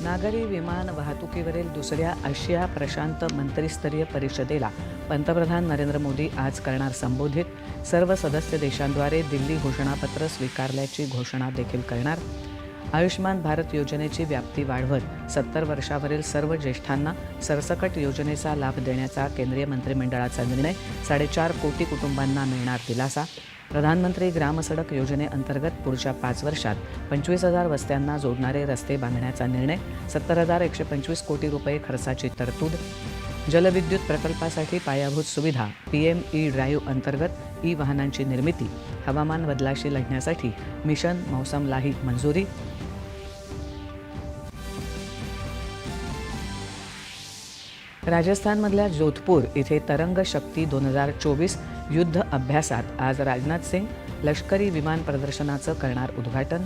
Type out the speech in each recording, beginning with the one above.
नागरी विमान वाहतुकीवरील दुसऱ्या आशिया प्रशांत मंत्रिस्तरीय परिषदेला पंतप्रधान नरेंद्र मोदी आज करणार संबोधित. सर्व सदस्य देशांद्वारे दिल्ली घोषणापत्र स्वीकारल्याची घोषणा देखील करणार. आयुष्मान भारत योजनेची व्याप्ती वाढवत सत्तर वर्षावरील सर्व ज्येष्ठांना सरसकट योजनेचा लाभ देण्याचा केंद्रीय मंत्रिमंडळाचा निर्णय. साडेचार कोटी कुटुंबांना मिळणार दिलासा. प्रधानमंत्री ग्रामसडक योजनेअंतर्गत पुढच्या पाच वर्षात पंचवीस हजार वस्त्यांना जोडणारे रस्ते बांधण्याचा निर्णय सत्तर हजार एकशे पंचवीस कोटी रुपये खर्चाची तरतूद जलविद्युत प्रकल्पासाठी पायाभूत सुविधा पी एम ई ड्राईव्ह अंतर्गत ई वाहनांची निर्मिती हवामान बदलाशी लढण्यासाठी मिशन मौसमलाही मंजुरी राजस्थानमधल्या जोधपूर इथे तरंग शक्ती दोन हजार चोवीस युद्ध अभ्यासात आज राजनाथ सिंग लष्करी विमान प्रदर्शनाचं करणार उद्घाटन.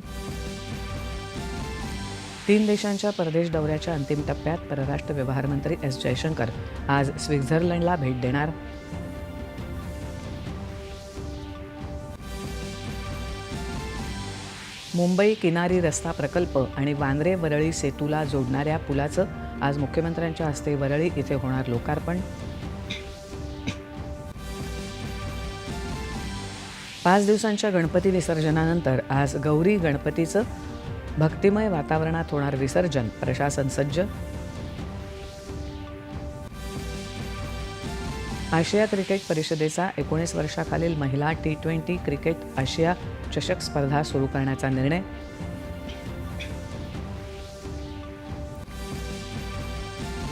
तीन देशांच्या परदेश दौऱ्याच्या अंतिम टप्प्यात परराष्ट्र व्यवहार मंत्री एस जयशंकर आज स्वित्झर्लंडला भेट देणार. मुंबई किनारी रस्ता प्रकल्प आणि वांद्रे वरळी सेतूला जोडणाऱ्या पुलाचं आज मुख्यमंत्र्यांच्या हस्ते वरळी इथे होणार लोकार्पण. पाच दिवसांच्या गणपती विसर्जनानंतर आज गौरी गणपतीचं भक्तिमय वातावरणात होणार विसर्जन प्रशासन सज्ज. आशिया क्रिकेट परिषदेचा एकोणीस वर्षाखालील महिला टी ट्वेंटी क्रिकेट आशिया चषक स्पर्धा सुरू करण्याचा निर्णय.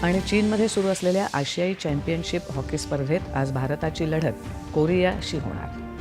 आणि चीनमध्ये सुरू असलेल्या आशियाई चॅम्पियनशिप हॉकी स्पर्धेत आज भारताची लढत कोरियाशी होणार.